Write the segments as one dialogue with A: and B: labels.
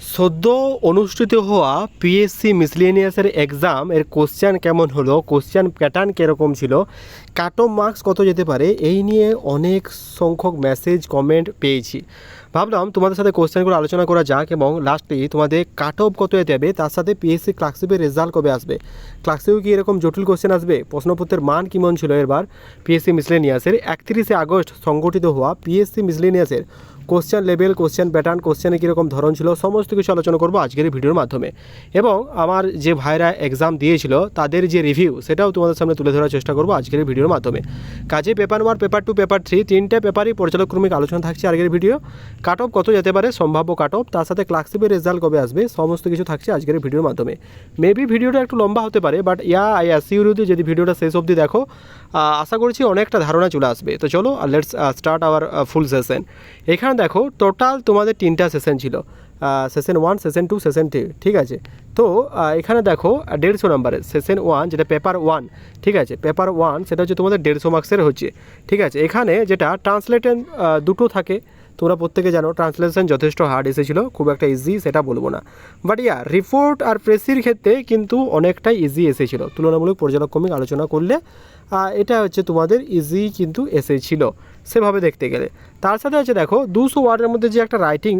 A: সদ্য অনুষ্ঠিত হওয়া পিএসসি মিসলেনিয়াসের এক্সাম এর কোশ্চেন কেমন হলো? কোশ্চেন প্যাটার্ন কীরকম ছিল? কাট মার্কস কত যেতে পারে? এই নিয়ে অনেক সংখ্যক মেসেজ কমেন্ট পেয়েছি। ভাবলাম তোমাদের সাথে কোশ্চেনগুলো আলোচনা করা যাক এবং লাস্টে তোমাদের কাট অফ কত যেতে হবে? তার সাথে পিএসসি ক্লার্কশিপের রেজাল্ট কবে আসবে? ক্লার্কশিপে কি এরকম জটিল কোশ্চেন আসবে? প্রশ্নপত্রের মান কেমন ছিল এবার পিএসসি মিসলেনিয়াসের একত্রিশে আগস্ট সংগঠিত হওয়া পিএসসি মিসলেনিয়াসের কোশ্চেন লেভেল কোশ্চেন প্যাটার্ন কোশ্চেনে কীরকম ধরন ছিল, সমস্ত কিছু আলোচনা করব আজকের ভিডিওর মাধ্যমে। এবং আমার যে ভাইরা এক্সাম দিয়েছিল, তাদের যে রিভিউ সেটাও তোমাদের সামনে তুলে ধরার চেষ্টা করব আজকের ভিডিওর মাধ্যমে। কাজে paper one paper two paper three তিনটে পেপারই পর্যালোক্রমিক আলোচনা থাকছে আজকের ভিডিও। কাট অফ কত যেতে পারে? সম্ভাব্য কাট অফ তার সাথে ক্লার্কশিপের রেজাল্ট কবে আসবে? সমস্ত কিছু থাকছে আজকের ভিডিওর মাধ্যমে। মেবি ভিডিওটা একটু লম্বা হতে পারে বাট ইয়া আই অ্যাসিউরুদি যদি ভিডিওটা শেষ অবধি দেখো আশা করছি অনেকটা ধারণা চলে আসবে। তো চলো let's start our full session এখানে দেখো টোটাল তোমাদের তিনটা সেশন ছিল। Session one session two session three ঠিক আছে? তো এখানে দেখো দেড়শো নম্বরের সেশন ওয়ান যেটা পেপার ওয়ান ঠিক আছে? পেপার ওয়ান সেটা হচ্ছে তোমাদের দেড়শো মার্কসের হচ্ছে, ঠিক আছে? এখানে যেটা ট্রান্সলেটেন দুটো থাকে। তোমরা প্রত্যেকে জানো ট্রান্সলেশন যথেষ্ট হার্ড এসেছিল, খুব একটা ইজি সেটা বলব না। বাট ইয়া রিপোর্ট আর প্রেসির ক্ষেত্রে কিন্তু অনেকটাই ইজি এসেছিল। তুলনামূলক পর্যালোক্রমিক আলোচনা করলে এটা হচ্ছে তোমাদের ইজি কিন্তু এসেছিল। সেভাবে দেখতে গেলে। তার সাথে হচ্ছে দেখো, দুশো ওয়ার্ডের মধ্যে যে একটা রাইটিং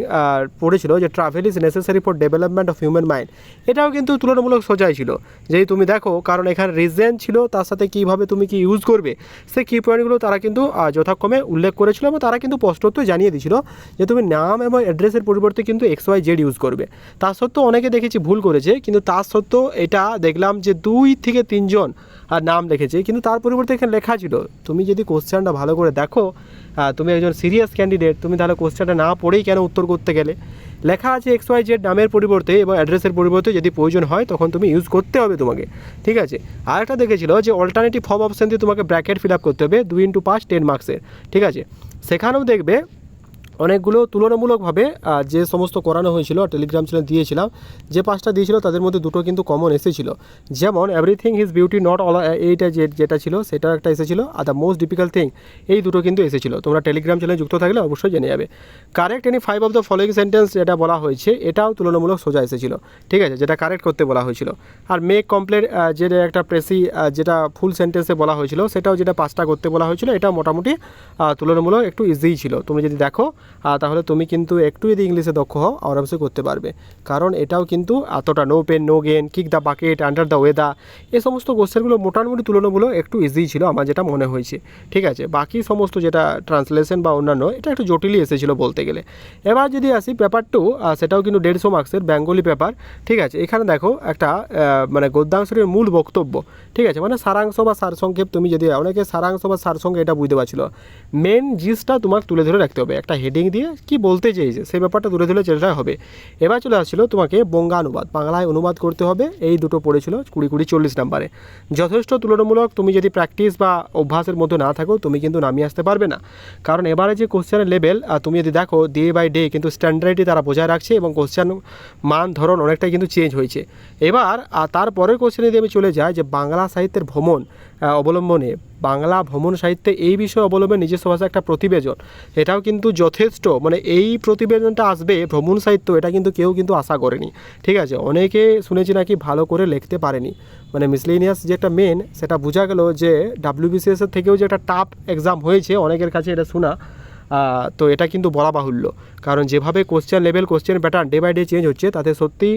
A: পড়েছিল যে travel is necessary for development of human mind এটাও কিন্তু তুলনামূলক সোজাই ছিল। যেই তুমি দেখো, কারণ এখানে রিজেন ছিল, তার সাথে কীভাবে তুমি কি ইউজ করবে সে কি পয়েন্টগুলো তারা কিন্তু যথাক্রমে উল্লেখ করেছিল এবং তারা কিন্তু স্পষ্টতই জানিয়ে দিয়েছিল যে তুমি নাম এবং অ্যাড্রেসের পরিবর্তে কিন্তু এক্স ওয়াই জেড ইউজ করবে। তা সত্ত্বেও অনেকে দেখেছি ভুল করেছে, কিন্তু তার সত্ত্বেও এটা দেখলাম যে দুই থেকে তিনজন নাম লিখেছে। কিন্তু তার পরিবর্তে এখানে লেখা ছিল, তুমি যদি কোশ্চেনটা ভালো করে দেখো তুমি একজন সিরিয়াস ক্যান্ডিডেট তুমি তাহলে কোশ্চেনটা না পড়েই কেন উত্তর করতে গেলে? লেখা আছে এক্স ওয়াই জেড নামের পরিবর্তে এবং অ্যাড্রেসের পরিবর্তে যদি প্রয়োজন হয়, তখন তুমি ইউজ করতে হবে তোমাকে। ঠিক আছে? আর একটা দেখেছিল যে অল্টারনেটিভ ফর্ম অপশান দিয়ে তোমাকে ব্র্যাকেট ফিল আপ করতে হবে, দুই ইন্টু পাঁচ টেন মার্কসের ঠিক আছে? সেখানেও দেখবে অনেকগুলো তুলনামূলকভাবে যে সমস্ত করানো হয়েছিল, টেলিগ্রাম চ্যানেল দিয়েছিলাম, যে পাঁচটা দিয়েছিল, তাদের মধ্যে দুটো কিন্তু কমন এসেছিল যেমন everything his beauty not all এইটা যে, যেটা ছিল, সেটা একটা এসেছিল আর দ্য মোস্ট ডিফিকাল্ট থিং এই দুটো কিন্তু এসেছিল তোমরা টেলিগ্রাম চ্যানেলে যুক্ত থাকলে অবশ্যই জেনে যাবে। Correct any five of the following sentence যেটা বলা হয়েছে, এটাও তুলনামূলক সোজা এসেছিল ঠিক আছে, যেটা কারেক্ট করতে বলা হয়েছিল। আর মেক কমপ্লেট যেটা একটা প্রেসি যেটা ফুল সেন্টেন্সে বলা হয়েছিল, সেটাও যেটা পাঁচটা করতে বলা হয়েছিল এটা মোটামুটি তুলনামূলক একটু ইজিই ছিল। তুমি যদি দেখো তাহলে তুমি কিন্তু একটু যদি ইংলিশে দক্ষ হও, আরামসে করতে পারবে। কারণ এটাও কিন্তু এতটা no pain no gain kick the bucket under the weather এ সমস্ত কোশ্চেনগুলো মোটামুটি তুলনামূলক একটু ইজি ছিল আমার যেটা মনে হয়েছে। ঠিক আছে, বাকি সমস্ত যেটা ট্রান্সলেশন বা অন্যান্য, এটা একটু জটিলই এসেছিল বলতে গেলে। এবার যদি আসি পেপার টু সেটাও কিন্তু দেড়শো মার্কসের বেঙ্গলি পেপার ঠিক আছে, এখানে দেখো একটা মানে গদ্যাংশের মূল বক্তব্য। ঠিক আছে মানে সারাংশ বা সারসংক্ষেপ তুমি যদি, অনেকে সারাংশ বা সারসংক্ষেপ এটা বুঝতে পারছিল। মেন জিনিসটা তোমার তুলে ধরে রাখতে হবে। একটা হেডিং দিয়ে কি বলতে চেয়েছে? সেই ব্যাপারটা তুলে ধরে চেষ্টা হবে। এবার চলে আসছিল তোমাকে বঙ্গা অনুবাদ। বাংলায় অনুবাদ করতে হবে। এই দুটো পড়েছিল কুড়ি কুড়ি চল্লিশ নাম্বারে। যথেষ্ট তুলনামূলক তুমি যদি প্র্যাকটিস বা অভ্যাসের মধ্যে না থাকো, তুমি কিন্তু নামিয়ে আসতে পারবে না। কারণ এবারে যে কোশ্চেনের লেভেল তুমি যদি দেখো ডে বাই ডে কিন্তু স্ট্যান্ডার্ডটি তারা বজায় রাখছে এবং কোশ্চেন মান, ধরন অনেকটাই কিন্তু চেঞ্জ হয়েছে। এবার তারপরের কোশ্চেনে যদি আমি চলে যাই যে বাংলা সাহিত্যের ভ্রমণ অবলম্বনে বাংলা ভ্রমণ সাহিত্যে এই বিষয়ে অবলম্বনে নিজস্ব ভাষা একটা প্রতিবেদন। এটাও কিন্তু যথেষ্ট মানে এই প্রতিবেদনটা আসবে ভ্রমণ সাহিত্য, এটা কিন্তু কেউ কিন্তু আশা করেনি। ঠিক আছে, অনেকে শুনেছি নাকি ভালো করে লিখতে পারেনি। মানে মিসলেনিয়াস যে একটা মেন সেটা বোঝা গেল যে ডাব্লিউবিসিএস এর থেকেও যে একটা টাফ এক্সাম হয়েছে, অনেকের কাছে এটা শোনা তো এটা কিন্তু বলা বাহুল্য। কারণ যেভাবে question level question pattern day by day change হচ্ছে, তাতে সত্যিই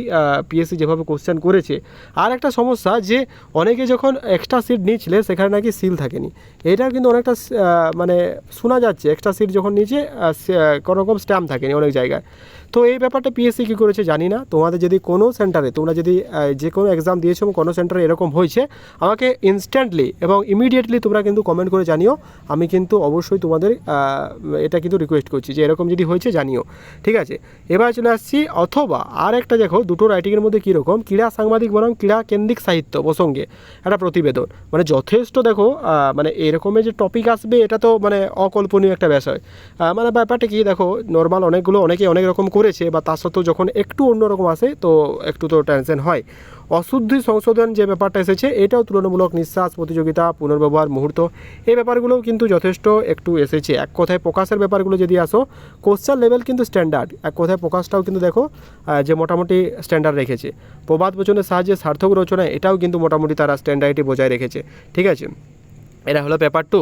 A: পিএসসি যেভাবে কোশ্চেন করেছে। আর একটা সমস্যা যে অনেকে যখন এক্সট্রা সিট নিয়েছিলে সেখানে নাকি সিল থাকেনি। এটা কিন্তু অনেকটা মানে শোনা যাচ্ছে। এক্সট্রা সিট যখন নিচে কোনো রকম স্ট্যাম্প থাকেনি অনেক জায়গায়। তো এই ব্যাপারটা পিএসসি কী করেছে জানি না। তোমাদের যদি কোনো সেন্টারে তোমরা যদি যে কোনো এক্সাম দিয়েছ কোনো সেন্টারে এরকম হয়েছে, আমাকে ইনস্ট্যান্টলি এবং ইমিডিয়েটলি তোমরা কিন্তু কমেন্ট করে জানিও। আমি কিন্তু অবশ্যই তোমাদের এটা কিন্তু রিকোয়েস্ট করছি যে এরকম যদি হয়েছে জানিও। ঠিক আছে? এবার চলে আসছি, অথবা আর একটা দেখো, দুটো রাইটিংয়ের মধ্যে কীরকম? ক্রীড়া সাংবাদিক বনাম ক্রীড়া কেন্দ্রিক সাহিত্য প্রসঙ্গে একটা প্রতিবেদন। মানে যথেষ্ট দেখো মানে এরকমের যে টপিক আসবে, এটা তো মানে অকল্পনীয় একটা বিষয়। মানে ব্যাপারটা কি দেখো নর্মাল অনেকগুলো অনেকে অনেক রকম করেছে, বা তার সত্ত্বেও যখন একটু অন্যরকম আসে, তো একটু তো টেনশন হয়। অশুদ্ধি সংশোধন যে ব্যাপারটা এসেছে, এটাও তুলনামূলক নিঃশ্বাস প্রতিযোগিতা, পুনর্ব্যবহার মুহূর্ত, এই ব্যাপারগুলোও কিন্তু যথেষ্ট একটু এসেছে। এক কথায় প্রকাশের ব্যাপারগুলো যদি আসো কোশ্চেন লেভেল কিন্তু স্ট্যান্ডার্ড এক কথায় প্রকাশটাও কিন্তু দেখো যে মোটামুটি স্ট্যান্ডার্ড রেখেছে। প্রবাদ বচনের সাহায্যে সার্থক রচনা এটাও কিন্তু মোটামুটি তারা স্ট্যান্ডার্ডটি বজায় রেখেছে। ঠিক আছে? এটা হলো পেপার টু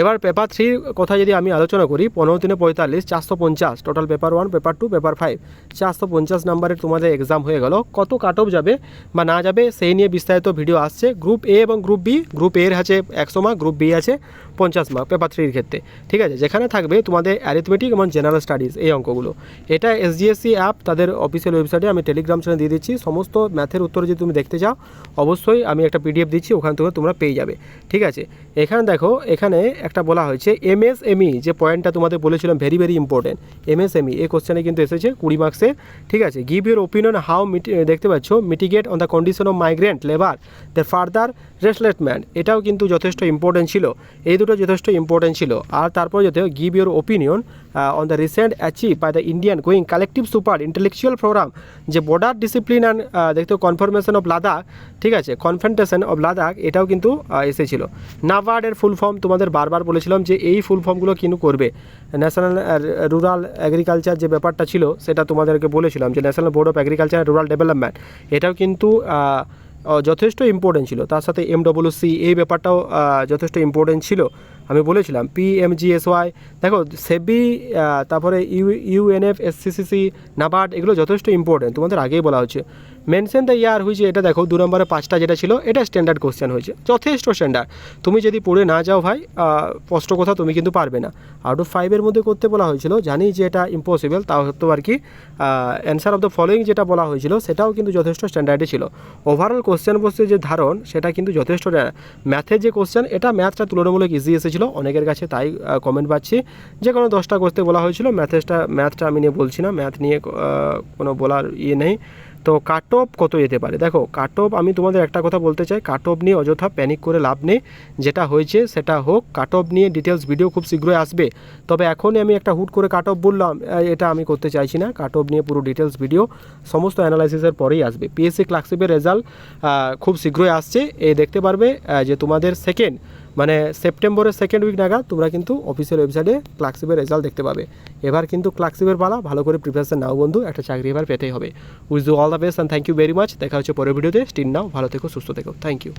A: এবার পেপার থ্রির কথা যদি আমি আলোচনা করি, পনেরো তিনে পঁয়তাল্লিশ, চারশো পঞ্চাশ total paper one paper two paper five চারশো পঞ্চাশ নাম্বারের তোমাদের এক্সাম হয়ে গেল। কত কাট অফ যাবে বা না যাবে, সেই নিয়ে বিস্তারিত ভিডিও আসছে। গ্রুপ এ এবং গ্রুপ বি গ্রুপ এর আছে একশো মার্ক গ্রুপ বি আছে। পঞ্চাশ মার্ক পেপার থ্রির ক্ষেত্রে। ঠিক আছে? যেখানে থাকবে তোমাদের অ্যারিথমেটিক এবং জেনারেল স্টাডিজ এই অঙ্কগুলো। এটা এসজিএসসি অ্যাপ তাদের অফিসিয়াল ওয়েবসাইটে আমি টেলিগ্রাম চ্যানেল দিয়ে দিচ্ছি। সমস্ত ম্যাথের উত্তর যদি তুমি দেখতে চাও, অবশ্যই আমি একটা পিডিএফ দিচ্ছি, ওখান থেকে তোমরা পেয়ে যাবে। ঠিক আছে? এখানে দেখো, এখানে একটা বলা হয়েছে এমএসএমই যে পয়েন্টটা তোমাদের বলেছিলাম ভেরি ভেরি ইম্পর্টেন্ট এমএসএমই এই কোশ্চেনে কিন্তু এসেছে কুড়ি মার্কসের ঠিক আছে? গিভ ইউর ওপিনিয়ন হাউ দেখতে পাচ্ছ mitigate on the condition of migrant labour the further resettlement এটাও কিন্তু যথেষ্ট ইম্পর্টেন্ট ছিল। এই দুটো যথেষ্ট ইম্পর্টেন্ট ছিল। আর তারপর যদি give your opinion on the recent achieve by the Indian going collective super intellectual programme যে বর্ডার ডিসিপ্লিন অ্যান্ড দেখতে কনফার্মেশন অফ লাদাখ ঠিক আছে? কনফেন্টেশন অফ লাদাখ এটাও কিন্তু এসেছিল। নাবার্ডের ফুল ফর্ম তোমাদের বারবার বলেছিলাম যে এই ফুল ফর্মগুলো কিন্তু করবে। ন্যাশনাল রুরাল অ্যাগ্রিকালচার যে ব্যাপারটা ছিল, সেটা তোমাদেরকে বলেছিলাম যে national board of agriculture and rural development এটাও কিন্তু যথেষ্ট ইম্পর্টেন্ট ছিল। তার সাথে এমডব্লিউসি এই ব্যাপারটাও যথেষ্ট ইম্পর্টেন্ট ছিল। আমি বলেছিলাম P M G S Y দেখো সেবি তারপরে ইউ ইউএনএফ এসসিসিসি নাবার্ড এগুলো যথেষ্ট ইম্পর্টেন্ট তোমাদের আগেই বলা হচ্ছে মেনশন দ্য ইয়ার হয়েছে, এটা দেখো, দু নম্বরে পাঁচটা যেটা ছিল, এটা স্ট্যান্ডার্ড কোশ্চেন হয়েছে। যথেষ্ট স্ট্যান্ডার্ড তুমি যদি পড়ে না যাও ভাই স্পষ্ট কথা তুমি কিন্তু পারবে না। আউট অফ ফাইভের মধ্যে করতে বলা হয়েছিল, জানি যে এটা ইম্পসিবল তাও সত্ত্বেও আর কি অ্যান্সার অফ দ্য ফলোয়িং যেটা বলা হয়েছিল, সেটাও কিন্তু যথেষ্ট স্ট্যান্ডার্ডে ছিল। ওভারঅল কোশ্চেন বসতে যে ধারণ, সেটা কিন্তু যথেষ্ট ম্যাথের যে কোশ্চেন এটা ম্যাথটা তুলনামূলক ইজি এসেছিল, অনেকের কাছে তাই কমেন্ট পাচ্ছি। যে কোনো দশটা করতে বলা হয়েছিল ম্যাথেসটা ম্যাথটা আমি নিয়ে বলছি না ম্যাথ নিয়ে কোনো বলার ইয়ে নেই। তো কাট অফ কত যেতে পারে? দেখো কাট অফ আমি তোমাদের একটা কথা বলতে চাই। কাট অফ নিয়ে অযথা প্যানিক করে লাভ নেই। যেটা হয়েছে সেটা হোক। কাট অফ নিয়ে ডিটেলস ভিডিও খুব শীঘ্রই আসবে। তবে এখনই আমি একটা হুট করে কাট অফ বললাম এটা আমি করতে চাইছি না। কাট অফ নিয়ে পুরো ডিটেলস ভিডিও সমস্ত অ্যানালাইসিসের পরেই আসবে। পিএসসি ক্লার্কশিপের রেজাল্ট খুব শীঘ্রই আসছে। এ দেখতে পারবে যে তোমাদের সেকেন্ড মানে সেপ্টেম্বরের সেকেন্ড উইক নাগাদ তোমরা কিন্তু অফিসিয়াল ওয়েবসাইটে ক্লার্কশিপের রেজাল্ট দেখতে পাবে। এবার কিন্তু ক্লার্কশিপের পালা, ভালো করে প্রিপারেশন নাও বন্ধু, একটা চাকরি এবার পেতেই হবে। Wish do all the best and thank you very much দেখা হচ্ছে পরের ভিডিওতে স্টিন নাও ভালো থেকো, সুস্থ থেকো। Thank you